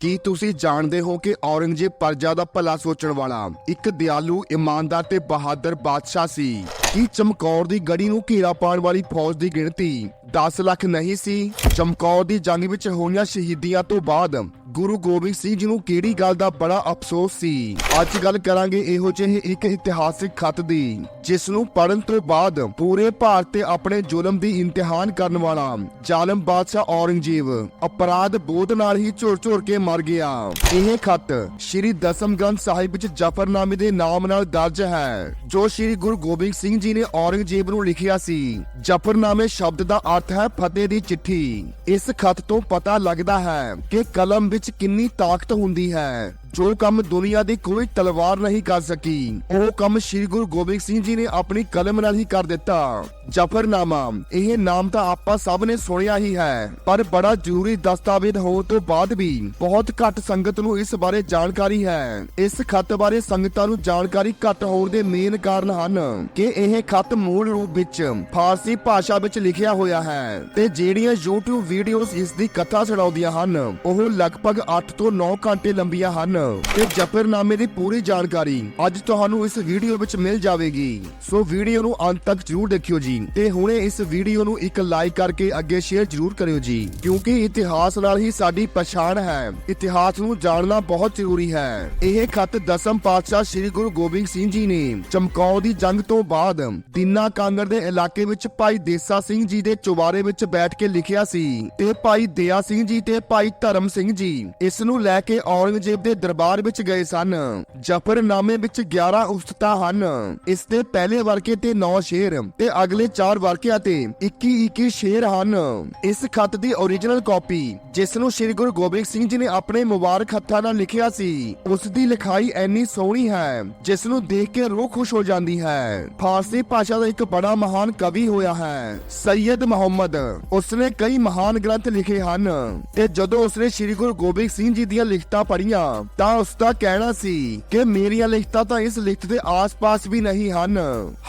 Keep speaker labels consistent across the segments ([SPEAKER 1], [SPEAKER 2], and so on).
[SPEAKER 1] ਕੀ ਤੁਸੀਂ ਜਾਣਦੇ ਹੋ ਕਿ ਔਰੰਗਜ਼ੇਬ ਪਰਜਾ ਦਾ ਭਲਾ ਸੋਚਣ ਵਾਲਾ ਇੱਕ ਦਿਆਲੂ, ਇਮਾਨਦਾਰ ਤੇ ਬਹਾਦਰ ਬਾਦਸ਼ਾਹ ਸੀ? ਕੀ ਚਮਕੌਰ ਦੀ ਗੜੀ ਨੂੰ ਘੇਰਾ ਪਾਉਣ ਵਾਲੀ ਫੌਜ ਦੀ ਗਿਣਤੀ 10 ਲੱਖ ਨਹੀਂ ਸੀ? ਚਮਕੌਰ ਦੀ ਜੰਗ ਵਿੱਚ ਹੋਈਆਂ ਸ਼ਹੀਦੀਆਂ ਤੋਂ ਬਾਅਦ ਗੁਰੂ ਗੋਬਿੰਦ ਸਿੰਘ ਜੀ ਨੂੰ ਕਿਹੜੀ ਗੱਲ ਦਾ ਬੜਾ ਅਫਸੋਸ ਸੀ? ਅੱਜ ਗੱਲ ਕਰਾਂਗੇ ਇਹੋ ਜਿਹੇ ਇੱਕ ਇਤਿਹਾਸਿਕ ਖਤ ਦੀ, ਜਿਸ ਨੂੰ ਪੜਨ ਤੋਂ ਬਾਅਦ ਪੂਰੇ ਭਾਰਤ ਤੇ ਆਪਣੇ ਜ਼ੁਲਮ ਦੀ ਇਮਤਿਹਾਨ ਕਰਨ ਵਾਲਾ ਜ਼ਾਲਮ ਬਾਦਸ਼ਾਹ ਔਰੰਗਜ਼ੇਬ ਅਪਰਾਧ ਬੋਧ ਨਾਲ ਹੀ ਝੁਰ-ਝੁਰ ਕੇ ਮਰ ਗਿਆ। ਇਹ ਖੱਤ ਸ਼੍ਰੀ ਦਸਮ ਗ੍ਰੰਥ ਸਾਹਿਬ ਵਿੱਚ ਜਫਰਨਾਮੇ ਦੇ ਨਾਮ ਨਾਲ ਦਰਜ ਹੈ, ਜੋ ਸ਼੍ਰੀ ਗੁਰੂ ਗੋਬਿੰਦ ਸਿੰਘ ਜੀ ਨੇ ਔਰੰਗਜ਼ੇਬ ਨੂੰ ਲਿਖਿਆ ਸੀ। ਜਫਰਨਾਮੇ ਸ਼ਬਦ ਦਾ ਅਰਥ ਹੈ ਫਤਿਹ ਦੀ ਚਿੱਠੀ। ਇਸ ਖਤ ਤੋਂ ਪਤਾ ਲੱਗਦਾ ਹੈ ਕਿ ਕਲਮ ਵਿੱਚ ਕਿੰਨੀ ਤਾਕਤ ਹੁੰਦੀ ਹੈ। ਜੋ ਕੰਮ ਦੁਨੀਆ ਦੀ ਕੋਈ ਤਲਵਾਰ ਨਹੀਂ ਕਰ ਸਕੀ, ਉਹ ਕੰਮ ਸ੍ਰੀ ਗੁਰੂ ਗੋਬਿੰਦ ਸਿੰਘ ਜੀ ਨੇ ਆਪਣੀ ਕਲਮ ਨਾਲ ਹੀ ਕਰ ਦਿੱਤਾ। ਜਫਰਨਾਮਾ, ਇਹ ਨਾਮ ਤਾਂ ਆਪਾਂ ਸਭ ਨੇ ਸੁਣਿਆ ਹੀ ਹੈ, ਪਰ ਬੜਾ ਜ਼ਰੂਰੀ ਦਸਤਾਵੇਜ਼ ਹੋਣ ਤੋਂ ਬਾਅਦ ਵੀ ਬਹੁਤ ਘੱਟ ਸੰਗਤ ਨੂੰ ਇਸ ਬਾਰੇ ਜਾਣਕਾਰੀ ਹੈ। ਇਸ ਖੱਤ ਬਾਰੇ ਸੰਗਤਾਂ ਨੂੰ ਜਾਣਕਾਰੀ ਘੱਟ ਹੋਣ ਦੇ ਮੇਨ ਕਾਰਨ ਹਨ ਕਿ ਇਹ ਖੱਤ ਮੂਲ ਰੂਪ ਵਿੱਚ ਫਾਰਸੀ ਭਾਸ਼ਾ ਵਿੱਚ ਲਿਖਿਆ ਹੋਇਆ ਹੈ ਤੇ ਜਿਹੜੀਆਂ YouTube ਵੀਡੀਓਜ਼ ਇਸ ਦੀ ਕਥਾ ਸੁਣਾਉਂਦੀਆਂ ਹਨ, ਉਹ ਲਗਭਗ 8 ਤੋਂ 9 ਘੰਟੇ ਲੰਬੀਆਂ ਹਨ। ਤੇ ਜਫਰਨਾਮੇ ਦੀ ਪੂਰੀ ਜਾਣਕਾਰੀ ਅੱਜ ਤੁਹਾਨੂੰ ਇਸ ਵੀਡੀਓ ਵਿੱਚ ਮਿਲ ਜਾਵੇਗੀ। ਸੋ ਵੀਡੀਓ ਨੂੰ ਅੰਤ ਤੱਕ ਜਰੂਰ ਦੇਖਿਓ ਜੀ ਤੇ ਹੁਣੇ ਇਸ ਵੀਡੀਓ ਨੂੰ ਇੱਕ ਲਾਈਕ ਕਰਕੇ ਅੱਗੇ ਸ਼ੇਅਰ ਜਰੂਰ ਕਰਿਓ ਜੀ, ਕਿਉਂਕਿ ਇਤਿਹਾਸ ਨਾਲ ਹੀ ਸਾਡੀ ਪਛਾਣ ਹੈ। ਇਤਿਹਾਸ ਨੂੰ ਜਾਣਨਾ ਬਹੁਤ ਜ਼ਰੂਰੀ ਹੈ। ਇਹ ਖਤ ਦਸਮ ਪਾਤਸ਼ਾਹ ਸ੍ਰੀ ਗੁਰੂ ਗੋਬਿੰਦ ਸਿੰਘ ਜੀ ਨੇ ਚਮਕੌਰ ਦੀ ਜੰਗ ਤੋਂ ਬਾਅਦ ਦੀਨਾ ਕਾਂਗਰ ਦੇ ਇਲਾਕੇ ਵਿੱਚ ਭਾਈ ਦੇਸਾ ਸਿੰਘ ਜੀ ਦੇ ਚੁਬਾਰੇ ਵਿੱਚ ਬੈਠ ਕੇ ਲਿਖਿਆ ਸੀ ਤੇ ਭਾਈ ਦਇਆ ਸਿੰਘ ਜੀ ਤੇ ਭਾਈ ਧਰਮ ਸਿੰਘ ਜੀ ਇਸ ਨੂੰ ਲੈ ਕੇ ਔਰੰਗਜ਼ੇਬ ਦੇ ਦਰਬਾਰ ਵਿੱਚ ਗਏ ਸਨ। ਜਫਰਨਾਮੇ ਵਿੱਚ 11 ਉਸਤਤਾ ਹਨ। ਇਸ ਦੇ ਪਹਿਲੇ ਵਰਕੇ ਤੇ 9 ਸ਼ੇਰ ਤੇ ਅਗਲੇ 4 ਵਰਕਿਆਂ ਤੇ 21 21 ਸ਼ੇਰ ਹਨ। ਇਸ ਖੱਤ ਦੀ ਓਰੀਜਨਲ ਕਾਪੀ ਜਿਸ ਨੂੰ ਸ੍ਰੀ ਗੁਰੂ ਗੋਬਿੰਦ ਸਿੰਘ ਜੀ ਨੇ ਆਪਣੇ ਮੁਬਾਰਕ ਹੱਥਾਂ ਨਾਲ ਲਿਖਿਆ ਸੀ, ਉਸ ਦੀ ਲਿਖਾਈ ਐਨੀ ਸੋਹਣੀ ਹੈ, ਜਿਸ ਨੂੰ ਦੇਖ ਕੇ ਰੂਹ ਖੁਸ਼ ਹੋ ਜਾਂਦੀ ਹੈ। ਫਾਰਸੀ ਭਾਸ਼ਾ ਦਾ ਇੱਕ ਬੜਾ ਮਹਾਨ ਕਵੀ ਹੋਇਆ ਹੈ, ਸੈਯਦ ਮੁਹੰਮਦ। ਉਸਨੇ ਕਈ ਮਹਾਨ ਗ੍ਰੰਥ ਲਿਖੇ ਹਨ ਤੇ ਜਦੋਂ ਉਸਨੇ ਸ੍ਰੀ ਗੁਰੂ ਗੋਬਿੰਦ ਸਿੰਘ ਜੀ ਦੀਆਂ ਲਿਖਤਾਂ ਪੜ੍ਹੀਆਂ ਤਾਂ ਉਸ ਦਾ ਕਹਿਣਾ ਸੀ ਕਿ ਮੇਰੀਆਂ ਲਿਖਤਾਂ ਤਾਂ ਇਸ ਲਿਖਤ ਦੇ ਆਸ-ਪਾਸ ਵੀ ਨਹੀਂ ਹਨ।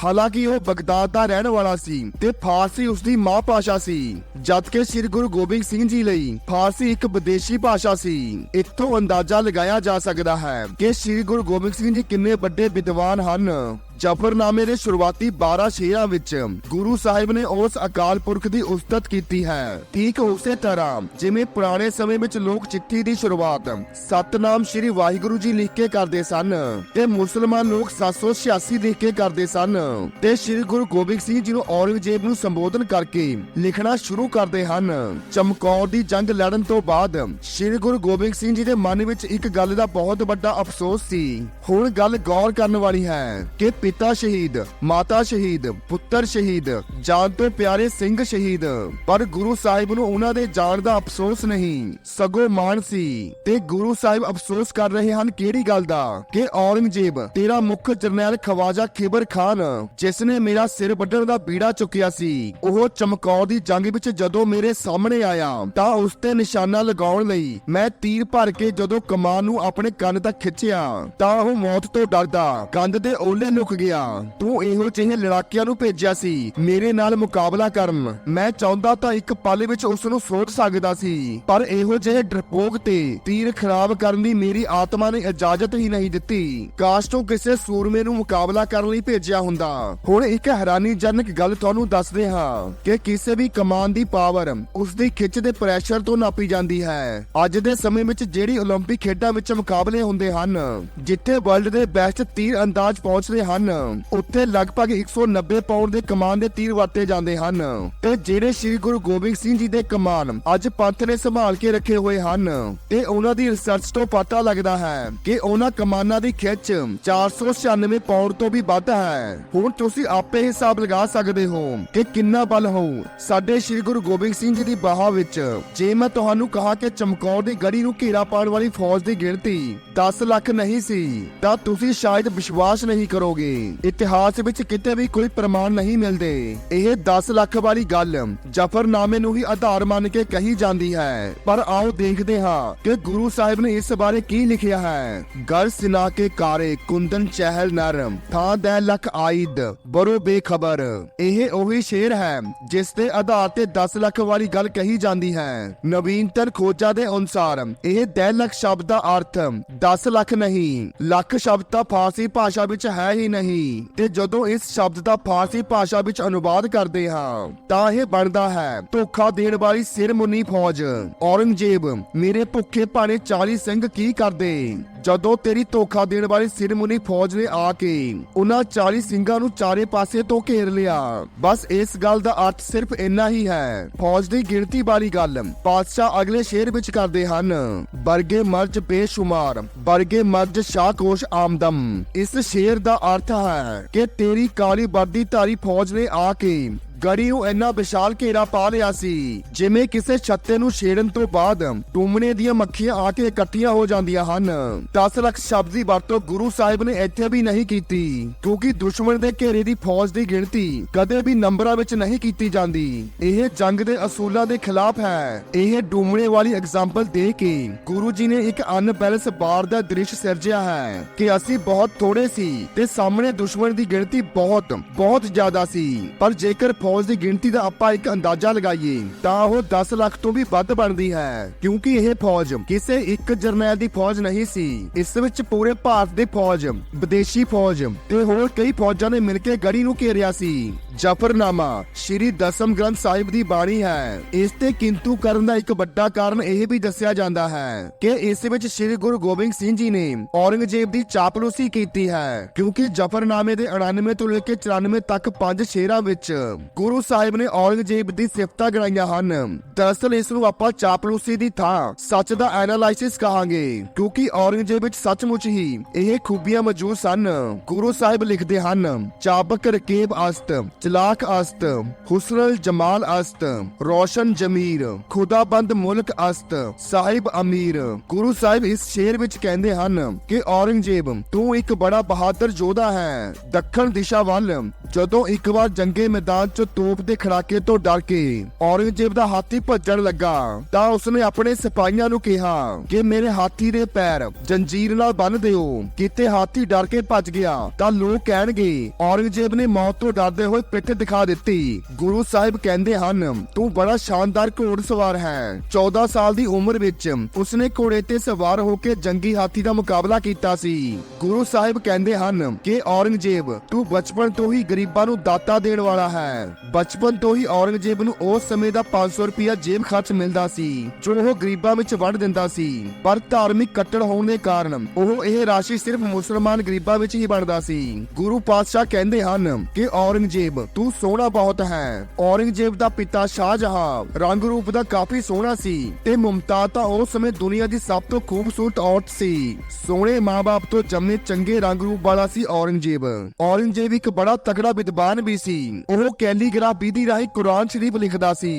[SPEAKER 1] ਹਾਲਾਂਕਿ ਉਹ ਬਗਦਾਦ ਦਾ ਰਹਿਣ ਵਾਲਾ ਸੀ ਤੇ ਫਾਰਸੀ ਉਸ ਦੀ ਮਾਂ ਭਾਸ਼ਾ ਸੀ, ਜਦਕਿ ਸ੍ਰੀ ਗੁਰੂ ਗੋਬਿੰਦ ਸਿੰਘ ਜੀ ਲਈ ਫਾਰਸੀ ਇੱਕ ਵਿਦੇਸ਼ੀ ਭਾਸ਼ਾ ਸੀ। ਇੱਥੋਂ ਅੰਦਾਜ਼ਾ ਲਗਾਇਆ ਜਾ ਸਕਦਾ ਹੈ ਕਿ ਸ੍ਰੀ ਗੁਰੂ ਗੋਬਿੰਦ ਸਿੰਘ ਜੀ ਕਿੰਨੇ ਵੱਡੇ ਵਿਦਵਾਨ ਹਨ। ਜਫਰਨਾਮੇ ਦੇ ਸ਼ੁਰੂਆਤੀ 12 ਸ਼ੇਰਾਂ ਵਿੱਚ ਗੁਰੂ ਸਾਹਿਬ ਨੇ ਉਸ ਅਕਾਲ ਪੁਰਖ ਦੀ ਉਸਤਤ ਕੀਤੀ ਹੈ। ਠੀਕ ਉਸੇ ਤਰ੍ਹਾਂ ਜਿਵੇਂ ਪੁਰਾਣੇ ਸਮੇਂ ਵਿੱਚ ਲੋਕ ਚਿੱਠੀ ਦੀ ਸ਼ੁਰੂਆਤ ਸਤਨਾਮ ਸ੍ਰੀ ਵਾਹਿਗੁਰੂ ਜੀ ਲਿਖ ਕੇ ਕਰਦੇ ਸਨ ਤੇ ਮੁਸਲਮਾਨ ਲੋਕ 786 ਲਿਖ ਕੇ ਕਰਦੇ ਸਨ ਤੇ ਸ੍ਰੀ ਗੁਰੂ ਗੋਬਿੰਦ ਸਿੰਘ ਜੀ ਨੂੰ ਔਰੰਗਜ਼ੇਬ ਨੂੰ ਸੰਬੋਧਨ ਕਰਕੇ ਲਿਖਣਾ ਸ਼ੁਰੂ ਕਰਦੇ ਹਨ। ਚਮਕੌਰ ਦੀ ਜੰਗ ਲੜਨ ਤੋਂ ਬਾਅਦ ਸ੍ਰੀ ਗੁਰੂ ਗੋਬਿੰਦ ਸਿੰਘ ਜੀ ਦੇ ਮਨ ਵਿੱਚ ਇੱਕ ਗੱਲ ਦਾ ਬਹੁਤ ਵੱਡਾ ਅਫਸੋਸ ਸੀ। ਹੁਣ ਗੱਲ ਗੌਰ ਕਰਨ ਵਾਲੀ ਹੈ ਕਿ ਪਿਤਾ ਸ਼ਹੀਦ, ਮਾਤਾ ਸ਼ਹੀਦ, ਪੁੱਤਰ ਸ਼ਹੀਦ ਜਾਨ ਤੋਂ ਪਿਆਰੇ ਸਿੰਘ ਸ਼ਹੀਦ। ਪਰ ਗੁਰੂ ਸਾਹਿਬ ਨੂੰ ਉਹਨਾਂ ਦੇ ਜਾਣ ਦਾ ਅਫਸੋਸ ਨਹੀਂ, ਸਗੋਂ ਮਾਣ ਸੀ। ਤੇ ਗੁਰੂ ਸਾਹਿਬ ਅਫਸੋਸ ਕਰ ਰਹੇ ਹਨ ਕਿਹੜੀ ਗੱਲ ਦਾ? ਕਿ ਔਰੰਗਜ਼ੇਬ, ਤੇਰਾ ਮੁੱਖ ਜਰਨੈਲ ਖਵਾਜਾ ਖਿਬਰ ਖਾਨ, ਜਿਸ ਨੇ ਮੇਰਾ ਸਿਰ ਵੱਢਣ ਦਾ ਬੀੜਾ ਚੁੱਕਿਆ ਸੀ, ਉਹ ਚਮਕੌਰ ਦੀ ਜੰਗ ਵਿੱਚ ਜਦੋਂ ਮੇਰੇ ਸਾਹਮਣੇ ਆਇਆ, ਤਾਂ ਉਸ ਤੇ ਨਿਸ਼ਾਨਾ ਲਗਾਉਣ ਲਈ ਮੈਂ ਤੀਰ ਭਰ ਕੇ ਜਦੋਂ ਕਮਾਨ ਨੂੰ ਆਪਣੇ ਕੰਨ ਤੱਕ ਖਿੱਚਿਆ, ਤਾਂ ਉਹ ਮੌਤ ਤੋਂ ਡਰਦਾ। ਕੰਧ ਦੇ ਓਲੇ ਲੁਕ ਗਿਆ ਤੂੰ ਇਹੋ ਜਿਹੇ ਲੜਾਕਿਆਂ ਨੂੰ ਭੇਜਿਆ ਸੀ ਮੇਰੇ ਨਾਲ ਮੁਕਾਬਲਾ ਕਰਨ ਮੈਂ ਚਾਹੁੰਦਾ ਤਾਂ ਇੱਕ ਪਲ ਵਿੱਚ ਉਸ ਨੂੰ ਸੋਚ ਸਕਦਾ ਸੀ ਪਰ ਇਹੋ ਜਿਹੇ ਡਰਪੋਕ ਤੇ ਤੀਰ ਖਰਾਬ ਕਰਨ ਦੀ ਮੇਰੀ ਆਤਮਾ ਨੇ ਇਜਾਜ਼ਤ ਹੀ ਨਹੀਂ ਦਿੱਤੀ ਕਾਸ਼ ਤੋਂ ਕਿਸੇ ਸੂਰਮੇ ਨੂੰ ਮੁਕਾਬਲਾ ਕਰਨ ਲਈ ਭੇਜਿਆ ਹੁੰਦਾ ਹੁਣ ਇੱਕ ਹੈਰਾਨੀਜਨਕ ਗੱਲ ਤੁਹਾਨੂੰ ਦੱਸਦੇ ਹਾਂ ਕਿ ਕਿਸੇ ਵੀ ਕਮਾਨ ਦੀ ਪਾਵਰ ਉਸ ਦੀ ਖਿੱਚ ਦੇ ਪ੍ਰੈਸ਼ਰ ਤੋਂ ਨਾਪੀ ਜਾਂਦੀ ਹੈ ਅੱਜ ਦੇ ਸਮੇਂ ਵਿੱਚ ਜਿਹੜੀ 올림픽 ਖੇਡਾਂ ਵਿੱਚ ਮੁਕਾਬਲੇ ਹੁੰਦੇ ਹਨ ਜਿੱਥੇ ਵਰਲਡ ਦੇ ਬੈਸਟ ਤੀਰ ਅੰਦਾਜ਼ ਪਹੁੰਚਦੇ ਹਨ ਉੱਥੇ ਲਗਭਗ 190 ਪਾਉਂਡ ਦੇ ਕਮਾਨ ਦੇ ਤੀਰ ਵਰਤੇ ਜਾਂਦੇ ਹਨ। ਤੇ ਜਿਹੜੇ ਸ੍ਰੀ ਗੁਰੂ ਗੋਬਿੰਦ ਸਿੰਘ ਜੀ ਦੇ ਕਮਾਨ ਅੱਜ ਪੰਥ ਨੇ ਸੰਭਾਲ ਕੇ ਰੱਖੇ ਹੋਏ ਹਨ। ਤੇ ਉਹਨਾਂ ਦੀ ਰਿਸਰਚ ਤੋਂ ਪਤਾ ਲੱਗਦਾ ਹੈ ਕਿ ਉਹਨਾਂ ਕਮਾਨਾਂ ਦੀ ਖਿੱਚ 496 ਪਾਉਂਡ ਤੋਂ ਵੀ ਵੱਧ ਹੈ। ਹੁਣ ਤੁਸੀਂ ਆਪੇ ਹਿਸਾਬ ਲਗਾ ਸਕਦੇ ਹੋ ਕਿ ਕਿੰਨਾ ਬਲ ਹੋਊ। ਸਾਡੇ ਸ੍ਰੀ ਗੁਰੂ ਗੋਬਿੰਦ ਸਿੰਘ ਜੀ ਦੀ ਬਾਹ ਵਿੱਚ, ਜੇ ਮੈਂ ਤੁਹਾਨੂੰ ਕਹਾ ਕਿ ਚਮਕੌਰ ਦੀ ਗੜੀ ਨੂੰ ਘੇਰਾ ਪਾਉਣ ਵਾਲੀ ਫੌਜ ਦੀ ਗਿਣਤੀ 10 ਲੱਖ ਨਹੀਂ ਸੀ, ਤਾਂ ਤੁਸੀਂ ਸ਼ਾਇਦ ਵਿਸ਼ਵਾਸ ਨਹੀਂ ਕਰੋਗੇ। ਇਤਿਹਾਸ ਵਿੱਚ ਕਿਤੇ ਵੀ ਕੋਈ ਪ੍ਰਮਾਣ ਨਹੀਂ ਮਿਲਦੇ। ਇਹ 10 ਲੱਖ ਵਾਲੀ ਗੱਲ ਜਫਰਨਾਮੇ ਨੂੰ ਹੀ ਆਧਾਰ ਮੰਨ ਕੇ ਕਹੀ ਜਾਂਦੀ ਹੈ। ਪਰ ਆਓ ਦੇਖਦੇ ਹਾਂ ਕਿ ਗੁਰੂ ਸਾਹਿਬ ਨੇ ਇਸ ਬਾਰੇ ਕੀ ਲਿਖਿਆ ਹੈ। ਗਰ ਸਿਨਾ ਕੇ ਕਾਰੇ ਕੁੰਦਨ ਚਹਿਲ ਨਰਮ, ਥਾਂ ਦੇ ਲੱਖ ਆਇਦ, ਬਰੋ ਬੇਖਬਰ। ਇਹ ਉਹੀ ਸ਼ੇਰ ਹੈ ਜਿਸ ਦੇ ਆਧਾਰ ਤੇ 10 ਲੱਖ ਵਾਲੀ ਗੱਲ ਕਹੀ ਜਾਂਦੀ ਹੈ। ਨਵੀਨਤਰ ਖੋਜਾਂ ਦੇ ਅਨੁਸਾਰ ਇਹ 10 ਲੱਖ ਸ਼ਬਦ ਦਾ ਅਰਥ 10 ਲੱਖ ਨਹੀਂ, ਲੱਖ ਸ਼ਬਦ ਤਾਂ ਫਾਰਸੀ ਭਾਸ਼ਾ ਵਿੱਚ ਹੈ ਹੀ ਨਹੀਂ। ਤੇ ਜਦੋਂ ਇਸ ਸ਼ਬਦ ਦਾ ਫਾਰਸੀ ਭਾਸ਼ਾ ਵਿੱਚ ਅਨੁਵਾਦ ਕਰਦੇ ਹਾਂ, ਤਾਂ ਇਹ ਬਣਦਾ ਹੈ, ਧੋਖਾ ਦੇਣ ਵਾਲੀ ਸਿਰਮੁਨੀ ਫੌਜ। ਔਰੰਗਜ਼ੇਬ, ਮੇਰੇ ਭੁੱਖੇ ਭਾਣੇ 40 ਸਿੰਘ ਕੀ ਕਰਦੇ? ਜਦੋਂ ਤੇਰੀ ਧੋਖਾ ਦੇਣ ਵਾਲੀ ਸਿਰਮੁਨੀ ਫੌਜ ਨੇ ਆ ਕੇ ਉਹਨਾਂ 40 ਸਿੰਘਾਂ ਨੂੰ ਚਾਰੇ ਪਾਸੇ ਤੋਂ ਘੇਰ ਲਿਆ। ਬਸ ਇਸ ਗੱਲ ਦਾ ਅਰਥ ਸਿਰਫ ਇੰਨਾ ਹੀ ਹੈ। ਫੌਜ ਦੀ ਗਿਣਤੀ ਵਾਲੀ ਗੱਲ, ਪਾਤਸ਼ਾਹ ਅਗਲੇ ਸ਼ੇਰ ਵਿੱਚ ਕਰਦੇ ਹਨ ਬਰਗੇ ਮਰਜ ਬੇਸ਼ੁਮਾਰ ਬਰਗੇ ਮਰਜ ਸ਼ਾਕੋਸ਼ ਆਮਦਮ। ਇਸ ਸ਼ੇਰ ਦਾ ਅਰਥ ਹੈ ਕਿ ਤੇਰੀ ਕਾਲੀ ਵਰਦੀ ਧਾਰੀ ਫੌਜ ਨੇ ਆ ਕੇ ਗੜੀ ਨੂੰ ਇੰਨਾ ਵਿਸ਼ਾਲ ਘੇਰਾ ਪਾ ਲਿਆ ਸੀ, ਜਿਵੇਂ ਕਿਸੇ ਛੱਤੇ ਨੂੰ ਛੇੜਨ ਤੋਂ ਬਾਅਦ ਟੂਮਣੇ ਦੀਆਂ ਮੱਖੀਆਂ ਆ ਕੇ ਇਕੱਠੀਆਂ ਹੋ ਜਾਂਦੀਆਂ ਹਨ। 10 ਲੱਖ ਸ਼ਬਦ ਦੀ ਵਰਤੋਂ ਗੁਰੂ ਸਾਹਿਬ ਨੇ ਇੱਥੇ ਵੀ ਨਹੀਂ ਕੀਤੀ, ਕਿਉਂਕਿ ਦੁਸ਼ਮਣ ਦੇ ਘੇਰੇ ਦੀ ਫੌਜ ਦੀ ਗਿਣਤੀ ਕਦੇ ਵੀ ਨੰਬਰਾਂ ਵਿੱਚ ਨਹੀਂ ਕੀਤੀ ਜਾਂਦੀ। ਇਹ ਜੰਗ ਦੇ ਅਸੂਲਾਂ ਦੇ ਖਿਲਾਫ ਹੈ। ਇਹ ਡੂਮਣੇ ਵਾਲੀ ਐਗਜ਼ਾਮਪਲ ਦੇ ਕੇ ਗੁਰੂ ਜੀ ਨੇ ਇੱਕ ਅਨਬੈਲੈਂਸ ਬਾਰ ਦਾ ਦ੍ਰਿਸ਼ ਸਿਰਜਿਆ ਹੈ ਕਿ ਅਸੀਂ ਬਹੁਤ ਥੋੜੇ ਸੀ ਤੇ ਸਾਹਮਣੇ ਦੁਸ਼ਮਣ ਦੀ ਗਿਣਤੀ ਬਹੁਤ ਬਹੁਤ ਜ਼ਿਆਦਾ ਸੀ। ਪਰ ਜੇਕਰ ਫੌਜ ਦੀ ਗਿਣਤੀ ਦਾ ਆਪਾਂ ਇੱਕ ਅੰਦਾਜ਼ਾ ਲਗਾਈਏ, ਤਾਂ ਉਹ 10 ਲੱਖ ਤੋਂ ਵੀ ਵੱਧ ਬਣਦੀ ਹੈ। ਕਿਉਂਕਿ ਇਹ ਫੌਜ ਕਿਸੇ ਇੱਕ ਜਰਨੈਲ ਦੀ ਫੌਜ ਨਹੀਂ ਸੀ। ਇਸ ਵਿੱਚ ਪੂਰੇ ਭਾਰਤ ਦੇ ਫੌਜ, ਵਿਦੇਸ਼ੀ ਫੌਜ ਤੇ ਹੋਰ ਕਈ ਫੌਜਾਂ ਨੇ ਮਿਲ ਕੇ ਗੜੀ ਨੂੰ ਘੇਰਿਆ ਸੀ। ਜਫਰਨਾਮਾ ਸ਼੍ਰੀ ਦਸਮ ਗ੍ਰੰਥ ਸਾਹਿਬ ਦੀ ਬਾਣੀ ਹੈ। ਇਸ ਤੇ ਕਿੰਤੂ ਕਰਨ ਦਾ ਇੱਕ ਵੱਡਾ ਕਾਰਨ ਇਹ ਵੀ ਦੱਸਿਆ ਜਾਂਦਾ ਹੈ ਕਿ ਇਸ ਵਿੱਚ ਸ਼੍ਰੀ ਗੁਰੂ ਗੋਬਿੰਦ ਸਿੰਘ ਜੀ ਨੇ ਔਰੰਗਜ਼ੇਬ ਦੀ ਚਾਪਲੂਸੀ ਕੀਤੀ ਹੈ। ਕਿਉਂਕਿ ਜਫਰਨਾਮੇ ਦੇ 99 ਤੋਂ ਲੈ ਕੇ 94 ਤੱਕ ਪੰਜ ਸ਼ੇਰਾਂ ਵਿੱਚ ਗੁਰੂ ਸਾਹਿਬ ਨੇ ਔਰੰਗਜ਼ੇਬ ਦੀ ਸਿਫਤਾਂ ਗਣਾਈਆਂ ਹਨ। ਦਰਅਸਲ ਇਸ ਨੂੰ ਆਪਾਂ ਚਾਪਲੂਸੀ ਦੀ ਥਾਂ ਸੱਚ ਦਾ ਐਨਾਲਾਈਸਿਸ ਕਹਾਂਗੇ, ਕਿਉਂਕਿ ਔਰੰਗਜ਼ੇਬ ਵਿੱਚ ਸੱਚਮੁੱਚ ਹੀ ਇਹ ਖੂਬੀਆਂ ਮੌਜੂਦ ਸਨ। ਗੁਰੂ ਸਾਹਿਬ ਲਿਖਦੇ ਹਨ, ਚਾਬਕ ਰਕੇਬ ਅਸਤ, ਚਲਾਕ ਅਸਤ ਹੁਸਨਲ ਜਮਾਲ ਅਸਤ, ਰੋਸ਼ਨ ਜਮੀਰ, ਖੁਦਾਬੰਦ ਮੁਲਕ ਅਸਤ, ਸਾਹਿਬ ਅਮੀਰ। ਗੁਰੂ ਸਾਹਿਬ ਇਸ ਸ਼ੇਰ ਵਿੱਚ ਕਹਿੰਦੇ ਹਨ ਕਿ ਔਰੰਗਜ਼ੇਬ, ਤੂੰ ਇੱਕ ਬੜਾ ਬਹਾਦਰ ਯੋਧਾ ਹੈ। ਦੱਖਣ ਦਿਸ਼ਾ ਵੱਲ, ਜਦੋਂ ਇੱਕ ਵਾਰ ਜੰਗੇ ਮੈਦਾਨ 'ਚ ਤੋਪ ਦੇ ਖੜਾਕੇ ਤੋਂ ਡਰ ਕੇ ਔਰੰਗਜ਼ੇਬ ਦਾ ਹਾਥੀ ਭੱਜਣ ਲੱਗਾ। ਤਾਂ ਉਸਨੇ ਆਪਣੇ ਸਿਪਾਹੀਆਂ ਨੂੰ ਕਿਹਾ ਕਿ ਮੇਰੇ ਹਾਥੀ ਦੇ ਪੈਰ ਜੰਜੀਰ ਨਾਲ ਬੰਨ ਦਿਓ। ਕਿਤੇ ਹਾਥੀ ਡਰ ਕੇ ਭੱਜ ਗਿਆ, ਤਾਂ ਲੋਕ ਕਹਿਣਗੇ, ਔਰੰਗਜ਼ੇਬ ਨੇ ਮੌਤ ਤੋਂ ਡਰਦੇ ਹੋਏ ਪਿੱਠ ਦਿਖਾ ਦਿੱਤੀ। ਗੁਰੂ ਸਾਹਿਬ ਕਹਿੰਦੇ ਹਨ, ਤੂੰ ਬੜਾ ਸ਼ਾਨਦਾਰ ਘੋੜ ਸਵਾਰ ਹੈ। 14 ਸਾਲ ਦੀ ਉਮਰ ਵਿੱਚ ਉਸਨੇ ਘੋੜੇ ਤੇ ਸਵਾਰ ਹੋ ਕੇ ਜੰਗੀ ਹਾਥੀ ਦਾ ਮੁਕਾਬਲਾ ਕੀਤਾ ਸੀ। ਗੁਰੂ ਸਾਹਿਬ ਕਹਿੰਦੇ ਹਨ ਕਿ, ਔਰੰਗਜ਼ੇਬ, ਤੂੰ ਬਚਪਨ ਤੋਂ ਹੀ ਗਰੀਬਾਂ ਨੂੰ ਦਾਤਾ ਦੇਣ ਵਾਲਾ ਹੈ। ਬਚਪਨ ਤੋਂ ਹੀ ਔਰੰਗਜ਼ੇਬ ਨੂੰ ਉਸ ਸਮੇਂ ਦਾ 500 ਰੁਪਇਆ ਜੇਬ ਖਰਚ ਮਿਲਦਾ ਸੀ, ਜੋ ਉਹ ਗਰੀਬਾਂ ਵਿੱਚ ਵੰਡ ਦਿੰਦਾ ਸੀ। ਪਰ ਧਾਰਮਿਕ ਕੱਟੜ ਹੋਣ ਦੇ ਕਾਰਨ ਉਹ ਇਹ ਰਾਸ਼ੀ ਸਿਰਫ ਮੁਸਲਮਾਨ ਗਰੀਬਾਂ ਵਿੱਚ ਹੀ ਵੰਡਦਾ ਸੀ। ਗੁਰੂ ਪਾਤਸ਼ਾਹ ਕਹਿੰਦੇ ਹਨ ਕਿ ਔਰੰਗਜ਼ੇਬ, ਤੂੰ ਸੋਹਣਾ ਬਹੁਤ ਹੈ। ਔਰੰਗਜ਼ੇਬ ਦਾ ਪਿਤਾ ਸ਼ਾਹਜਹਾਂ ਰੰਗ ਰੂਪ ਦਾ ਕਾਫੀ ਸੋਹਣਾ ਸੀ ਤੇ ਮੁਮਤਾਜ਼ ਤਾਂ ਉਸ ਸਮੇਂ ਦੁਨੀਆ ਦੀ ਸਭ ਤੋਂ ਖੂਬਸੂਰਤ ਔਰਤ ਸੀ। ਸੋਹਣੇ ਮਾਪੇ ਤੋਂ ਜੰਮੇ ਚੰਗੇ ਰੰਗ ਰੂਪ ਵਾਲਾ ਸੀ ਔਰੰਗਜ਼ੇਬ। ਔਰੰਗਜ਼ੇਬ ਇੱਕ ਬੜਾ ਤਕੜਾ ਵਿਦਵਾਨ ਵੀ ਸੀ। ਉਹ ਕੈਲੀਗ੍ਰਾਫ ਵਿਧੀ ਰਾਹੀਂ ਕੁਰਾਨ ਸ਼ਰੀਫ ਲਿਖਦਾ ਸੀ।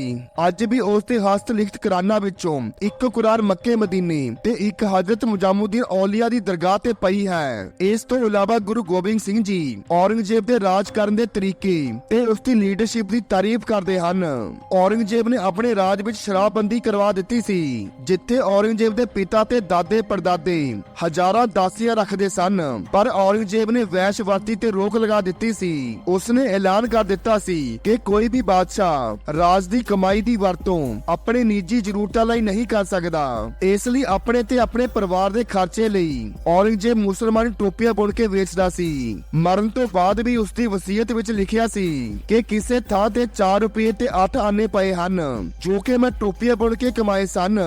[SPEAKER 1] ਅੱਜ ਵੀ ਉਸ ਦੇ ਹਸਤ ਲਿਖਤ ਕੁਰਾਨਾਂ ਵਿੱਚੋਂ ਇੱਕ ਕੁਰਾਨ ਮੱਕੇ ਮਦੀਨੇ ਤੇ ਇੱਕ ਹਜ਼ਰਤ ਮੁਜਾਮੁਦੀਨ ਔਲੀਆ ਦੀ ਦਰਗਾਹ ਤੇ ਪਈ ਹੈ। ਇਸ ਤੋਂ ਇਲਾਵਾ ਗੁਰੂ ਗੋਬਿੰਦ ਸਿੰਘ ਜੀ ਔਰੰਗਜ਼ੇਬ ਦੇ ਰਾਜ ਕਰਨ ਦੇ ਤਰੀਕੇ ਤੇ ਉਸ ਦੀ ਲੀਡਰਸ਼ਿਪ ਦੀ ਤਾਰੀਫ ਕਰਦੇ ਹਨ। ਔਰੰਗਜ਼ੇਬ ਨੇ ਆਪਣੇ ਰਾਜ ਵਿੱਚ ਸ਼ਰਾਬਬੰਦੀ ਕਰਵਾ ਦਿੱਤੀ ਸੀ, ਜਿੱਥੇ ਔਰੰਗਜ਼ੇਬ ਦੇ ਪਿਤਾ ਤੇ ਦਾਦੇ ਪੜਦਾਦੇ ਹਜ਼ਾਰਾਂ ਦਾਸੀਆਂ ਰੱਖਦੇ ਸਨ, ਪਰ ਔਰੰਗਜ਼ੇਬ ਨੇ ਵੈਸ਼ਵਰਤੀ ਤੇ ਰੋਕ ਲਗਾ ਦਿੱਤੀ ਸੀ। ਉਸਨੇ ਐਲਾਨ ਕਰ ਦਿੱਤਾ ਸੀ ਕਿ ਕੋਈ ਵੀ ਬਾਦਸ਼ਾਹ ਰਾਜ ਦੀ ਕਮਾਈ ਦੀ ਵਰਤੋਂ ਆਪਣੇ ਨਿੱਜੀ ਜ਼ਰੂਰਤਾਂ ਲਈ ਨਹੀਂ ਕਰ ਸਕਦਾ। ਇਸ ਲਈ ਆਪਣੇ ਤੇ ਆਪਣੇ ਪਰਿਵਾਰ ਦੇ ਖਰਚੇ ਲਈ ਔਰੰਗਜ਼ੇਬ ਮੁਸਲਮਾਨ ਟੋਪੀਆਂ ਬੁਣ ਕੇ ਵੇਚਦਾ ਸੀ। ਮਰਨ ਤੋਂ ਬਾਅਦ ਵੀ ਉਸ ਦੀ ਵਸੀਅਤ ਵਿੱਚ ਲਿਖਿਆ ਸੀ ਕਿ ਕਿਸੇ ਥਾਂ ਤੇ 4 ਰੁਪਏ ਤੇ 8 ਆਨੇ ਪਏ ਹਨ, ਜੋ ਕਿ ਮੈਂ ਟੋਪੀਆਂ ਬੁਣ ਕੇ ਕਮਾਏ ਸਨ।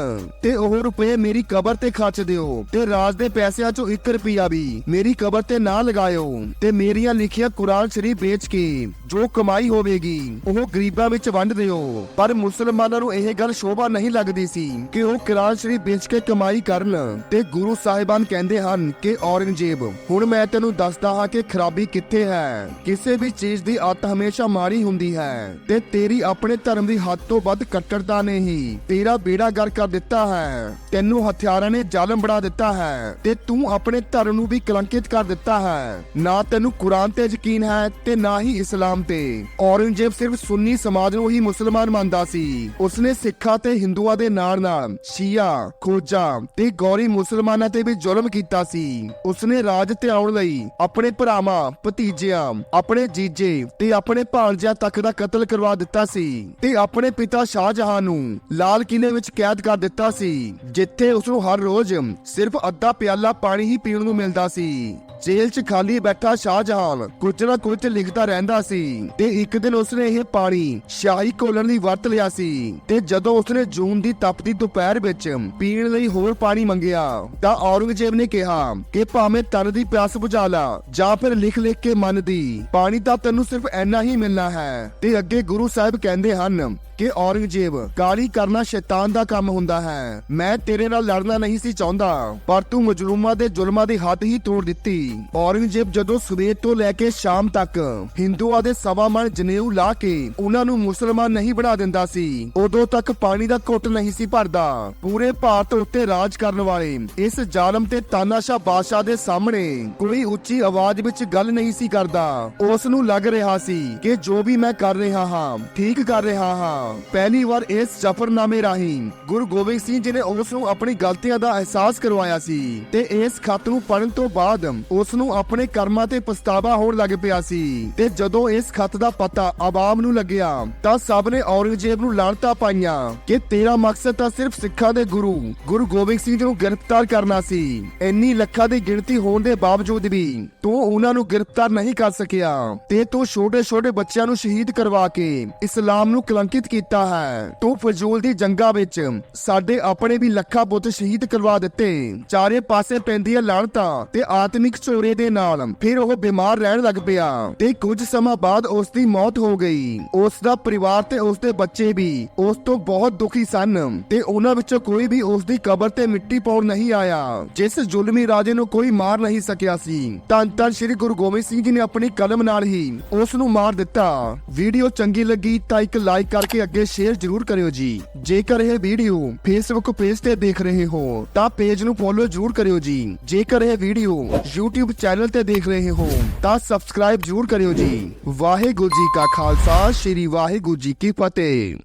[SPEAKER 1] ਤੇ ਉਹ ਰੁਪਏ ਮੇਰੀ ਕਬਰ ਤੇ ਖਰਚ ਦਿਓ ਤੇ ਰਾਜ ਦੇ ਪੈਸਿਆਂ ਚੋਂ 1 ਰੁਪਿਆ ਵੀ ਮੇਰੀ ਕਬਰ ਤੇ ਨਾ ਲਗਾਇਓ। ਤੇ ਮੇਰੀਆਂ ਲਿਖੀਆਂ ਕੁਰਾਨ ਸ਼ਰੀਫ ਵੇਚ ਕੇ ਜੋ ਕਮਾਈ ਹੋਵੇ ਹੋਵੇਗੀ ਉਹ ਗਰੀਬਾਂ ਵਿੱਚ ਵੰਡ ਦਿਓ। ਪਰ ਮੁਸਲਮਾਨਾਂ ਨੂੰ ਇਹ ਗੱਲ ਸ਼ੋਭਾ ਨਹੀਂ ਲੱਗਦੀ ਸੀ ਕਿ ਉਹ ਕੁਰਾਨ ਸ਼ਰੀਫ ਵੇਚ ਕੇ ਕਮਾਈ ਕਰਨ। ਤੇ ਗੁਰੂ ਸਾਹਿਬਾਨ ਕਹਿੰਦੇ ਹਨ ਕਿ ਔਰੰਗਜ਼ੇਬ, ਹੁਣ ਮੈਂ ਤੈਨੂੰ ਦੱਸਦਾ ਹਾਂ ਕਿ ਖਰਾਬੀ ਕਿੱਥੇ ਹੈ। ਕਿਸੇ ਵੀ ਚੀਜ਼ ਦੀ ਆਦਤ ਹਮੇਸ਼ਾ ਮਾੜੀ ਹੁੰਦੀ ਹੈ। ਤੇ ਤੇਰੀ ਆਪਣੇ ਧਰਮ ਦੀ ਹੱਦ ਤੋਂ ਵੱਧ ਕੱਟੜਤਾ ਨੇ ਹੀ ਤੇਰਾ ਬੇੜਾ ਗਰ ਕਰ ਦਿੱਤਾ ਹੈ। ਤੈਨੂੰ ਹਥਿਆਰਾਂ ਨੇ ਜ਼ਾਲਮ ਬਣਾ ਦਿੱਤਾ ਹੈ। ਤੇ ਤੂੰ ਆਪਣੇ ਧਰਮ ਨੂੰ ਵੀ ਕਲੰਕਿਤ ਕਰ ਦਿੱਤਾ ਹੈ। ਨਾ ਤੈਨੂੰ ਕੁਰਾਨ ਤੇ ਯਕੀਨ ਹੈ ਤੇ ਨਾ ਹੀ ਇਸਲਾਮ ਤੇ। ਔਰ ਔਰੰਗਜ਼ੇਬ ਸਿਰਫ ਸੁੰਨੀ ਸਮਾਜ ਨੂੰ ਹੀ ਮੁਸਲਮਾਨ ਮੰਨਦਾ ਸੀ। ਉਸਨੇ ਸਿੱਖਾਂ ਤੇ ਹਿੰਦੂਆਂ ਦੇ ਨਾਲ ਨਾਲ ਸ਼ੀਆ ਖੋਜਾ ਤੇ ਗੌਰੀ ਮੁਸਲਮਾਨਾਂ ਤੇ ਵੀ ਜ਼ੁਲਮ ਕੀਤਾ ਸੀ। ਉਸਨੇ ਰਾਜ ਧਿਆਉਣ ਲਈ ਆਪਣੇ ਭਰਾਵਾਂ, ਭਤੀਜਿਆਂ, ਆਪਣੇ ਜੀਜੇ ਤੇ ਆਪਣੇ ਭਾਣਜਿਆਂ ਤੱਕ ਦਾ ਕਤਲ ਕਰਵਾ ਦਿੱਤਾ ਸੀ ਤੇ ਆਪਣੇ ਪਿਤਾ ਸ਼ਾਹਜਹਾਨ ਨੂੰ ਲਾਲ ਕਿਲੇ ਵਿੱਚ ਕੈਦ ਕਰ ਦਿੱਤਾ ਸੀ, ਜਿੱਥੇ ਉਸ ਨੂੰ ਹਰ ਰੋਜ਼ ਸਿਰਫ ਅੱਧਾ ਪਿਆਲਾ ਪਾਣੀ ਹੀ ਪੀਣ ਨੂੰ ਮਿਲਦਾ ਸੀ। ਜੇਲ੍ਹ 'ਚ ਖਾਲੀ ਬੈਠਾ ਸ਼ਾਹਜਹਾਨ ਕੁਝ ਨਾ ਕੁਝ ਲਿਖਦਾ ਰਹਿੰਦਾ ਸੀ ਤੇ ਇੱਕ ਦਿਨ ਉਸਨੇ ਇਹ ਪਾਣੀ ਸ਼ਾਹੀ ਘੋਲਣ ਲਈ ਵਰਤ ਲਿਆ ਸੀ ਤੇ ਜਦੋਂ ਉਸਨੇ ਜੂਨ ਦੀ ਤਪਦੀ ਦੁਪਹਿਰ ਵਿੱਚ ਪੀਣ ਲਈ ਹੋਰ ਪਾਣੀ ਮੰਗਿਆ ਤਾਂ ਔਰੰਗਜ਼ੇਬ ਨੇ ਕਿਹਾ ਕਿ ਭਾਵੇਂ ਤਨ ਦੀ ਪਿਆਸ ਬੁਝਾ ਲਾ ਜਾਂ ਫਿਰ ਲਿਖ ਲਿਖ ਕੇ ਮਨ ਦੀ, ਪਾਣੀ ਦਾ ਤੈਨੂੰ ਸਿਰਫ ਐਨਾ ਹੀ ਮਿਲਣਾ ਹੈ। ਤੇ ਅੱਗੇ ਗੁਰੂ ਸਾਹਿਬ ਕਹਿੰਦੇ ਹਨ ਕਿ ਔਰੰਗਜ਼ੇਬ ਕਾਲੀ ਕਰਨਾ ਸ਼ੈਤਾਨ ਦਾ ਕੰਮ ਹੁੰਦਾ ਹੈ। ਮੈਂ ਤੇਰੇ ਨਾਲ ਲੜਨਾ ਨਹੀਂ ਸੀ ਚਾਹੁੰਦਾ, ਪਰ ਤੂੰ ਮਜਲੂਮਾਂ ਦੇ ਜ਼ੁਲਮਾਂ ਦੀ ਹੱਦ ਹੀ ਤੋੜ ਦਿੱਤੀ। ਔਰੰਗਜ਼ੇਬ ਜਦੋਂ ਸਵੇਰ ਤੋਂ ਲੈ ਕੇ ਸ਼ਾਮ ਤੱਕ ਹਿੰਦੂਆਂ ਦੇ ਸਵਾ ਮਣ ਜਨੇਊ ਲਾ ਕੇ ਉਹਨਾਂ ਨੂੰ ਮੁਸਲਮਾਨ ਨਹੀਂ ਬਣਾ ਦਿੰਦਾ ਸੀ, ਉਦੋਂ ਤੱਕ ਪਾਣੀ ਦਾ ਘੁੱਟ ਨਹੀਂ ਸੀ ਭਰਦਾ। ਪੂਰੇ ਭਾਰਤ ਉੱਤੇ ਰਾਜ ਕਰਨ ਵਾਲੇ ਇਸ ਜ਼ਾਲਮ ਤੇ ਤਾਨਾਸ਼ਾਹ ਬਾਦਸ਼ਾਹ ਦੇ ਸਾਹਮਣੇ ਕੋਈ ਉੱਚੀ ਆਵਾਜ਼ ਵਿੱਚ ਗੱਲ ਨਹੀਂ ਸੀ ਕਰਦਾ। ਉਸ ਨੂੰ ਲੱਗ ਰਿਹਾ ਸੀ ਕਿ ਜੋ ਵੀ ਮੈਂ ਕਰ ਰਿਹਾ ਹਾਂ, ਠੀਕ ਕਰ ਰਿਹਾ ਹਾਂ। ਪਹਿਲੀ ਵਾਰ ਇਸ ਜ਼ਫਰਨਾਮੇ ਰਾਹੀਂ ਗੁਰੂ ਗੋਬਿੰਦ ਸਿੰਘ ਜੀ ਨੇ ਉਸ ਨੂੰ ਆਪਣੀ ਗਲਤੀਆਂ ਦਾ ਅਹਿਸਾਸ ਕਰਵਾਇਆ ਸੀ ਤੇ ਇਸ ਖਤ ਨੂੰ ਪੜ੍ਹਨ ਤੋਂ ਬਾਅਦ ਉਸ ਨੂੰ ਆਪਣੇ ਕਰਮਾਂ ਤੇ ਪਛਤਾਵਾ ਹੋਣ ਲੱਗ ਪਿਆ ਸੀ। ਤੇ ਜਦੋਂ ਇਸ ਖਤ ਦਾ ਪਤਾ ਆਵਾਮ ਨੂੰ ਲੱਗਿਆ ਤਾਂ ਸਭ ਨੇ ਔਰੰਗਜ਼ੇਬ ਨੂੰ ਲਾਣਤਾ ਪਾਈਆਂ ਕਿ ਤੇਰਾ ਮਕਸਦ ਤਾਂ ਸਿਰਫ ਸਿੱਖਾਂ ਦੇ ਗੁਰੂ ਗੁਰੂ ਗੋਬਿੰਦ ਸਿੰਘ ਜੀ ਨੂੰ ਗ੍ਰਿਫਤਾਰ ਕਰਨਾ ਸੀ। ਇੰਨੀ ਲੱਖਾਂ ਦੀ ਗਿਣਤੀ ਹੋਣ ਦੇ ਬਾਵਜੂਦ ਵੀ ਤੂੰ ਉਹਨਾਂ ਨੂੰ ਗ੍ਰਿਫਤਾਰ ਨਹੀਂ ਕਰ ਸਕਿਆ। ਤੇ ਤੂੰ ਛੋਟੇ-ਛੋਟੇ ਬੱਚਿਆਂ ਨੂੰ ਸ਼ਹੀਦ ਕਰਵਾ ਕੇ ਇਸਲਾਮ ਨੂੰ ਕਲੰਕਿਤ ਕੀਤਾ ਹੈ। ਤੂੰ ਫਜ਼ੂਲ ਦੀ ਜੰਗਾਂ ਵਿੱਚ ਸਾਡੇ ਆਪਣੇ ਵੀ ਲੱਖਾਂ ਪੁੱਤ ਸ਼ਹੀਦ ਕਰਵਾ ਦਿੱਤੇ। ਚਾਰੇ ਪਾਸੇ ਪੈਂਦੀਆਂ ਲਾਣਤਾਂ ਤੇ ਆਤਮਿਕ ਚੋਰੇ ਦੇ ਨਾਲ ਫਿਰ ਉਹ ਬਿਮਾਰ ਰਹਿਣ ਲੱਗ ਪਿਆ ਤੇ ਕੁਝ ਸਮਾਂ ਬਾਅਦ ਉਸ ਦੀ ਮੌਤ ਹੋ ਗਈ। ਉਸ ਦਾ ਪਰਿਵਾਰ ਤੇ ਉਸ ਦੇ ਬੱਚੇ ਵੀ ਉਸ ਤੋਂ ਬਹੁਤ ਦੁਖੀ ਸਨ ਤੇ ਉਹਨਾਂ ਵਿੱਚੋਂ ਕੋਈ ਵੀ ਉਸ ਦੀ ਕਬਰ ਤੇ ਮਿੱਟੀ ਪਾਉਣ ਨਹੀਂ ਆਇਆ। ਜਿਸ ਜ਼ੁਲਮੀ ਰਾਜੇ ਨੂੰ ਕੋਈ ਮਾਰ ਨਹੀਂ ਸਕਿਆ ਸੀ। ਤਾਂ ਤਾਂ ਸ੍ਰੀ ਗੁਰੂ ਗੋਬਿੰਦ ਸਿੰਘ ਜੀ ਨੇ ਆਪਣੀ ਕਲਮ ਨਾਲ ਹੀ ਉਸ ਨੂੰ ਮਾਰ ਦਿੱਤਾ। ਵੀਡੀਓ ਚੰਗੀ ਲੱਗੀ ਤਾਂ ਇੱਕ ਲਾਈਕ ਕਰਕੇ ਅੱਗੇ ਸ਼ੇਅਰ ਜ਼ਰੂਰ ਕਰਿਓ ਜੀ। ਜੇਕਰ ਇਹ ਵੀਡੀਓ ਫੇਸਬੁੱਕ ਪੇਜ ਤੇ ਦੇਖ ਰਹੇ ਹੋ, ਤਾਂ ਪੇਜ ਨੂੰ ਫੋਲੋ ਜ਼ਰੂਰ ਕਰਿਓ ਜੀ। ਜੇਕਰ ਇਹ ਵੀਡੀਓ YouTube ਚੈਨਲ ਤੇ ਦੇਖ ਰਹੇ ਹੋ, ਤਾਂ ਸਬਸਕ੍ਰਾਈਬ ਜ਼ਰੂਰ ਕਰਿਓ ਜੀ। ਵਾਹਿਗੁਰੂ ਜੀ ਕਾ ਖਾਲਸਾ, ਸ੍ਰੀ ਵਾਹਿਗੁਰੂ ਜੀ ਕੀ ਫਤਿਹ।